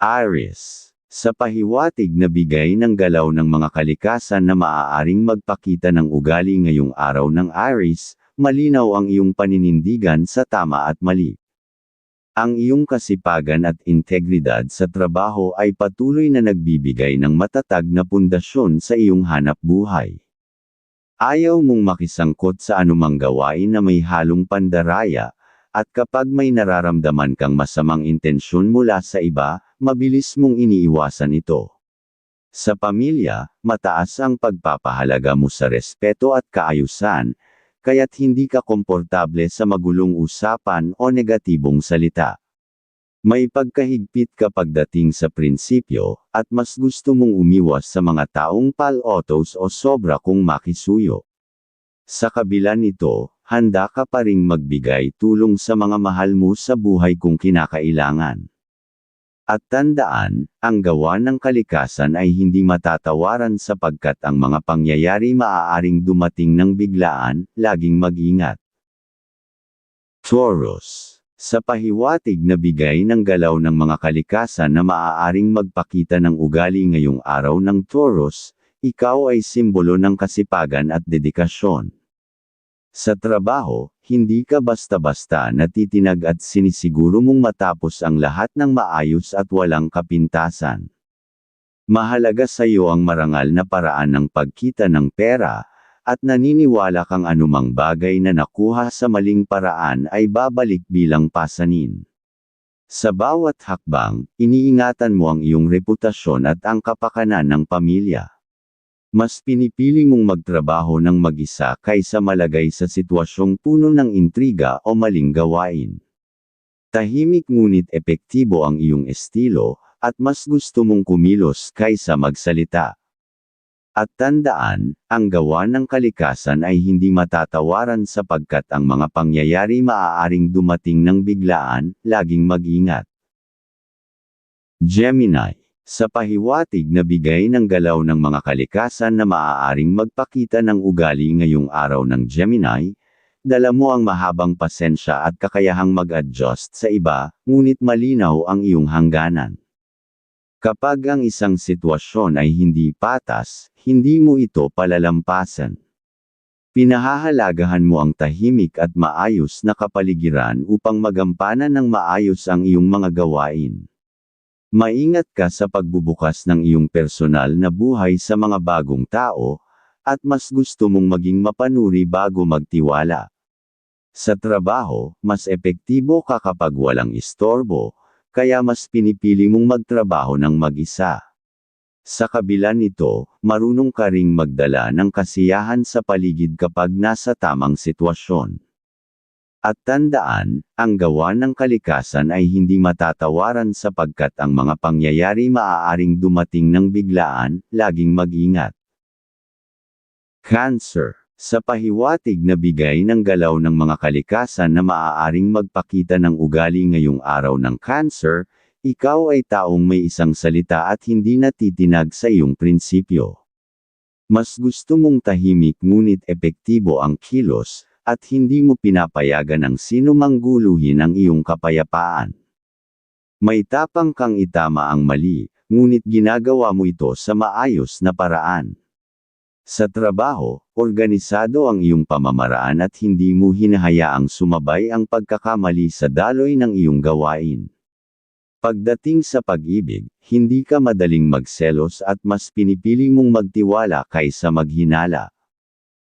Aries. Sa pahiwatig na bigay ng galaw ng mga kalikasan na maaaring magpakita ng ugali ngayong araw ng Aries, malinaw ang iyong paninindigan sa tama at mali. Ang iyong kasipagan at integridad sa trabaho ay patuloy na nagbibigay ng matatag na pundasyon sa iyong hanap buhay. Ayaw mong makisangkot sa anumang gawain na may halong pandaraya, at kapag may nararamdaman kang masamang intensyon mula sa iba, mabilis mong iniiwasan ito. Sa pamilya, mataas ang pagpapahalaga mo sa respeto at kaayusan, kaya't hindi ka komportable sa magulong usapan o negatibong salita. May pagkahigpit ka pagdating sa prinsipyo, at mas gusto mong umiwas sa mga taong pal-autos o sobra kung makisuyo. Sa kabila nito, handa ka pa ring magbigay tulong sa mga mahal mo sa buhay kung kinakailangan. At tandaan, ang gawa ng kalikasan ay hindi matatawaran sapagkat ang mga pangyayari maaaring dumating ng biglaan, laging mag-ingat. Taurus Sa pahiwatig na bigay ng galaw ng mga kalikasan na maaaring magpakita ng ugali ngayong araw ng Taurus, ikaw ay simbolo ng kasipagan at dedikasyon. Sa trabaho, hindi ka basta-basta natitinag at sinisiguro mong matapos ang lahat ng maayos at walang kapintasan. Mahalaga sa iyo ang marangal na paraan ng pagkita ng pera, at naniniwala kang anumang bagay na nakuha sa maling paraan ay babalik bilang pasanin. Sa bawat hakbang, iniingatan mo ang iyong reputasyon at ang kapakanan ng pamilya. Mas pinipili mong magtrabaho ng mag-isa kaysa malagay sa sitwasyong puno ng intriga o maling gawain. Tahimik ngunit epektibo ang iyong estilo, at mas gusto mong kumilos kaysa magsalita. At tandaan, ang gawa ng kalikasan ay hindi matatawaran sapagkat ang mga pangyayari maaaring dumating ng biglaan, laging mag-ingat. Gemini sa pahiwatig na bigay ng galaw ng mga kalikasan na maaaring magpakita ng ugali ngayong araw ng Gemini, dala mo ang mahabang pasensya at kakayahang mag-adjust sa iba, ngunit malinaw ang iyong hangganan. Kapag ang isang sitwasyon ay hindi patas, hindi mo ito palalampasan. Pinahahalagahan mo ang tahimik at maayos na kapaligiran upang magampanan ng maayos ang iyong mga gawain. Maingat ka sa pagbubukas ng iyong personal na buhay sa mga bagong tao, at mas gusto mong maging mapanuri bago magtiwala. Sa trabaho, mas epektibo ka kapag walang istorbo, kaya mas pinipili mong magtrabaho ng mag-isa. Sa kabila nito, marunong ka ring magdala ng kasiyahan sa paligid kapag nasa tamang sitwasyon. At tandaan, ang gawa ng kalikasan ay hindi matatawaran sapagkat ang mga pangyayari maaaring dumating ng biglaan, laging mag-ingat. Cancer Sa pahiwatig na bigay ng galaw ng mga kalikasan na maaaring magpakita ng ugali ngayong araw ng Cancer, ikaw ay taong may isang salita at hindi natitinag sa iyong prinsipyo. Mas gusto mong tahimik ngunit epektibo ang kilos, at hindi mo pinapayagan ang sino mang guluhin ang iyong kapayapaan. May tapang kang itama ang mali, ngunit ginagawa mo ito sa maayos na paraan. Sa trabaho, organisado ang iyong pamamaraan at hindi mo hinahayaang sumabay ang pagkakamali sa daloy ng iyong gawain. Pagdating sa pag-ibig, hindi ka madaling magselos at mas pinipili mong magtiwala kaysa maghinala.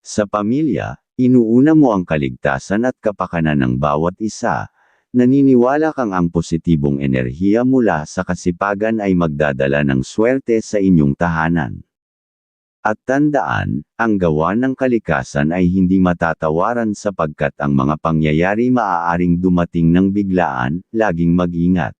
Sa pamilya, Inuuna mo ang kaligtasan at kapakanan ng bawat isa, naniniwala kang ang positibong enerhiya mula sa kasipagan ay magdadala ng swerte sa inyong tahanan. At tandaan, ang gawa ng kalikasan ay hindi matatawaran sapagkat ang mga pangyayari maaaring dumating ng biglaan, laging mag-ingat.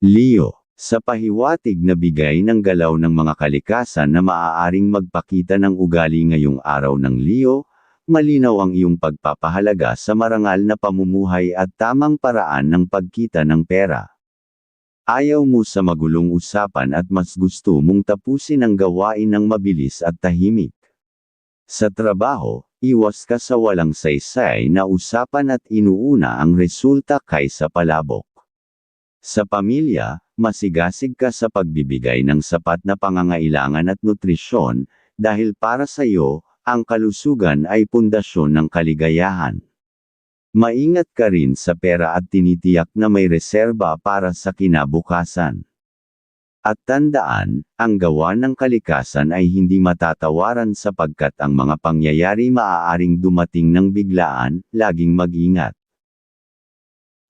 Leo sa pahiwatig na bigay ng galaw ng mga kalikasan na maaaring magpakita ng ugali ngayong araw ng Leo, malinaw ang iyong pagpapahalaga sa marangal na pamumuhay at tamang paraan ng pagkita ng pera. Ayaw mo sa magulong usapan at mas gusto mong tapusin ang gawain ng mabilis at tahimik. Sa trabaho, iwas ka sa walang saysay na usapan at inuuna ang resulta kaysa palabok. Sa pamilya, masigasig ka sa pagbibigay ng sapat na pangangailangan at nutrisyon, dahil para sa iyo, ang kalusugan ay pundasyon ng kaligayahan. Maingat ka rin sa pera at tinitiyak na may reserba para sa kinabukasan. At tandaan, ang gawa ng kalikasan ay hindi matatawaran sapagkat ang mga pangyayari maaaring dumating ng biglaan, laging mag-ingat.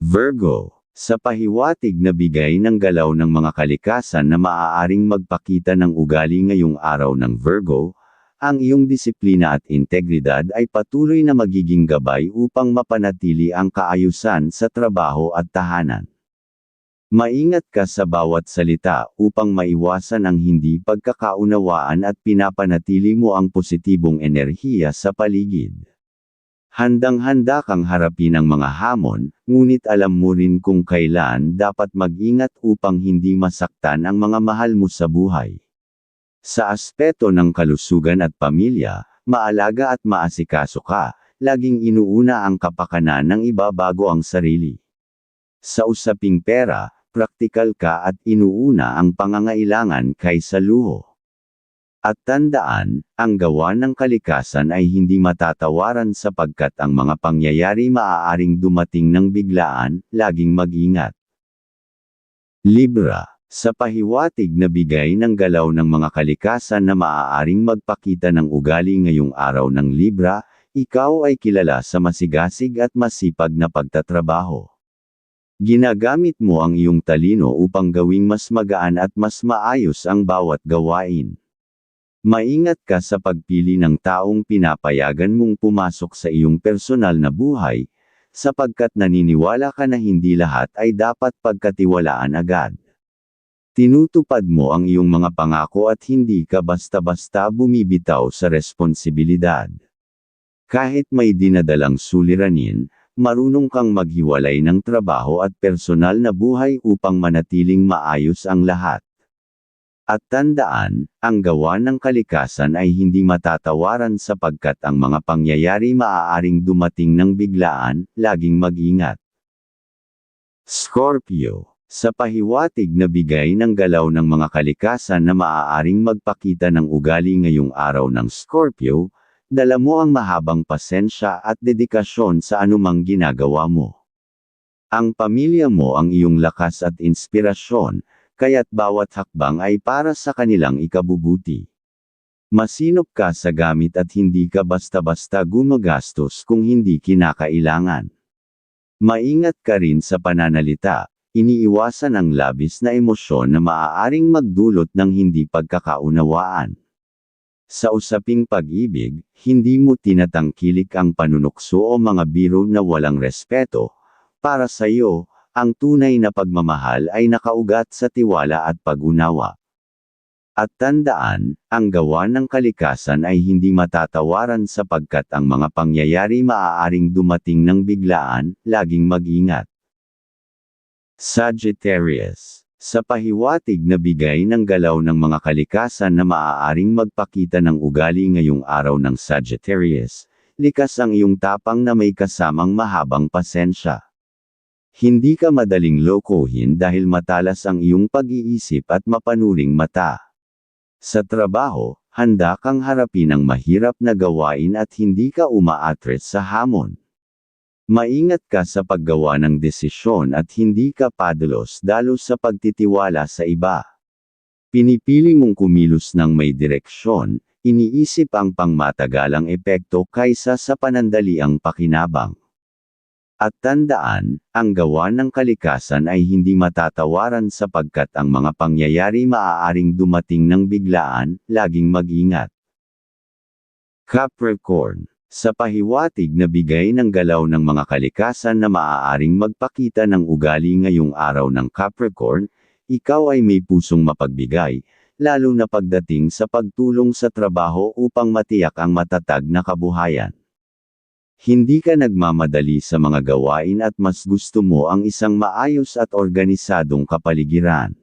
Virgo, sa pahiwatig na bigay ng galaw ng mga kalikasan na maaaring magpakita ng ugali ngayong araw ng Virgo, ang iyong disiplina at integridad ay patuloy na magiging gabay upang mapanatili ang kaayusan sa trabaho at tahanan. Maingat ka sa bawat salita upang maiwasan ang hindi pagkakaunawaan at pinapanatili mo ang positibong enerhiya sa paligid. Handang-handa kang harapin ang mga hamon, ngunit alam mo rin kung kailan dapat mag-ingat upang hindi masaktan ang mga mahal mo sa buhay. Sa aspeto ng kalusugan at pamilya, maalaga at maasikaso ka, laging inuuna ang kapakanan ng iba bago ang sarili. Sa usaping pera, praktikal ka at inuuna ang pangangailangan kaysa luho. At tandaan, ang gawa ng kalikasan ay hindi matatawaran sapagkat ang mga pangyayari maaaring dumating ng biglaan, laging mag-ingat. Libra, sa pahiwatig na bigay ng galaw ng mga kalikasan na maaaring magpakita ng ugali ngayong araw ng Libra, ikaw ay kilala sa masigasig at masipag na pagtatrabaho. Ginagamit mo ang iyong talino upang gawing mas magaan at mas maayos ang bawat gawain. Maingat ka sa pagpili ng taong pinapayagan mong pumasok sa iyong personal na buhay, sapagkat naniniwala ka na hindi lahat ay dapat pagkatiwalaan agad. Tinutupad mo ang iyong mga pangako at hindi ka basta-basta bumibitaw sa responsibilidad. Kahit may dinadalang suliranin, marunong kang maghiwalay ng trabaho at personal na buhay upang manatiling maayos ang lahat. At tandaan, ang gawa ng kalikasan ay hindi matatawaran sapagkat ang mga pangyayari maaaring dumating ng biglaan, laging mag-ingat. Scorpio, sa pahiwatig na bigay ng galaw ng mga kalikasan na maaaring magpakita ng ugali ngayong araw ng Scorpio, Dala mo ang mahabang pasensya at dedikasyon sa anumang ginagawa mo. Ang pamilya mo ang iyong lakas at inspirasyon, kaya't bawat hakbang ay para sa kanilang ikabubuti. Masinop ka sa gamit at hindi ka basta-basta gumagastos kung hindi kinakailangan. Maingat ka rin sa pananalita, iniiwasan ang labis na emosyon na maaaring magdulot ng hindi pagkakaunawaan. Sa usaping pag-ibig, hindi mo tinatangkilik ang panunukso o mga biro na walang respeto. Para sa iyo, ang tunay na pagmamahal ay nakaugat sa tiwala at pag-unawa. At tandaan, ang gawa ng kalikasan ay hindi matatawaran sapagkat ang mga pangyayari maaaring dumating ng biglaan, laging mag-ingat. Sagittarius sa pahiwatig na bigay ng galaw ng mga kalikasan na maaaring magpakita ng ugali ngayong araw ng Sagittarius, likas ang iyong tapang na may kasamang mahabang pasensya. Hindi ka madaling lokohin dahil matalas ang iyong pag-iisip at mapanuring mata. Sa trabaho, handa kang harapin ang mahirap na gawain at hindi ka umaatres sa hamon. Maingat ka sa paggawa ng desisyon at hindi ka padalos dalos sa pagtitiwala sa iba. Pinipili mong kumilos ng may direksyon, iniisip ang pangmatagalang epekto kaysa sa panandaliang pakinabang. At tandaan, ang gawa ng kalikasan ay hindi matatawaran sapagkat ang mga pangyayari maaaring dumating ng biglaan, laging mag-ingat. Capricorn sa pahiwatig na bigay ng galaw ng mga kalikasan na maaaring magpakita ng ugali ngayong araw ng Capricorn, ikaw ay may pusong mapagbigay, lalo na pagdating sa pagtulong sa trabaho upang matiyak ang matatag na kabuhayan. Hindi ka nagmamadali sa mga gawain at mas gusto mo ang isang maayos at organisadong kapaligiran.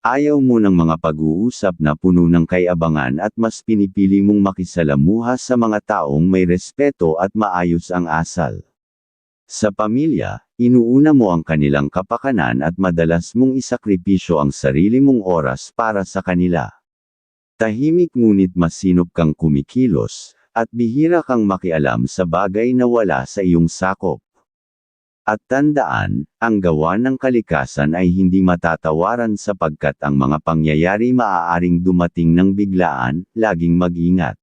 Ayaw mo ng mga pag-uusap na puno ng kayabangan at mas pinipili mong makisalamuha sa mga taong may respeto at maayos ang asal. Sa pamilya, inuuna mo ang kanilang kapakanan at madalas mong isakripisyo ang sarili mong oras para sa kanila. Tahimik ngunit masinop kang kumikilos, at bihira kang makialam sa bagay na wala sa iyong sakop. At tandaan, ang gawa ng kalikasan ay hindi matatawaran sapagkat ang mga pangyayari maaaring dumating ng biglaan, laging mag-ingat.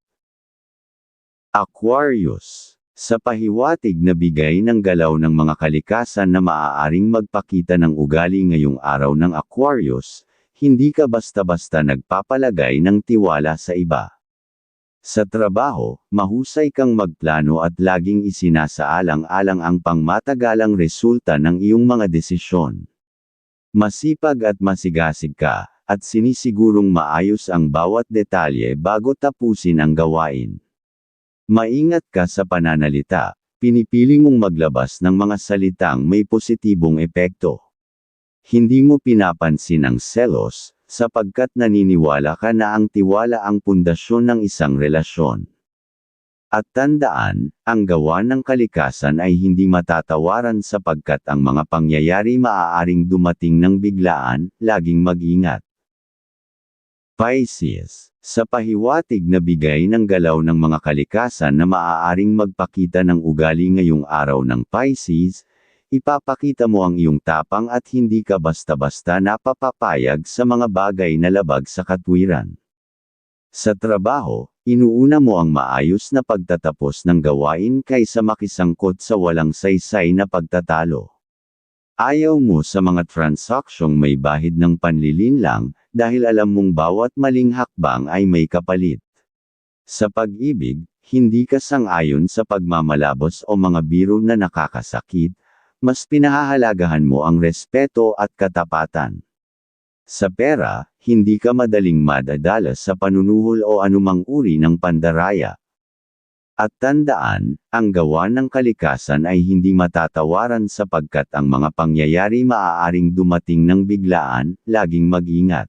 Aquarius Sa pahiwatig na bigay ng galaw ng mga kalikasan na maaaring magpakita ng ugali ngayong araw ng Aquarius, hindi ka basta-basta nagpapalagay ng tiwala sa iba. Sa trabaho, mahusay kang magplano at laging isinasaalang-alang ang pangmatagalang resulta ng iyong mga desisyon. Masipag at masigasig ka, at sinisigurong maayos ang bawat detalye bago tapusin ang gawain. Maingat ka sa pananalita, pinipili mong maglabas ng mga salitang may positibong epekto. Hindi mo pinapansin ang selos, sapagkat naniniwala ka na ang tiwala ang pundasyon ng isang relasyon. At tandaan, ang gawa ng kalikasan ay hindi matatawaran sapagkat ang mga pangyayari maaaring dumating ng biglaan, laging mag-ingat. Pisces sa pahiwatig na bigay ng galaw ng mga kalikasan na maaaring magpakita ng ugali ngayong araw ng Pisces, ipapakita mo ang iyong tapang at hindi ka basta-basta napapapayag sa mga bagay na labag sa katwiran. Sa trabaho, inuuna mo ang maayos na pagtatapos ng gawain kaysa makisangkot sa walang saysay na pagtatalo. Ayaw mo sa mga transaksyong may bahid ng panlilinlang, dahil alam mong bawat maling hakbang ay may kapalit. Sa pag-ibig, hindi ka sang-ayon sa pagmamalabos o mga biro na nakakasakit, mas pinahahalagahan mo ang respeto at katapatan. Sa pera, hindi ka madaling madadalas sa panunuhol o anumang uri ng pandaraya. At tandaan, ang gawa ng kalikasan ay hindi matatawaran sapagkat ang mga pangyayari maaaring dumating ng biglaan, laging mag-ingat.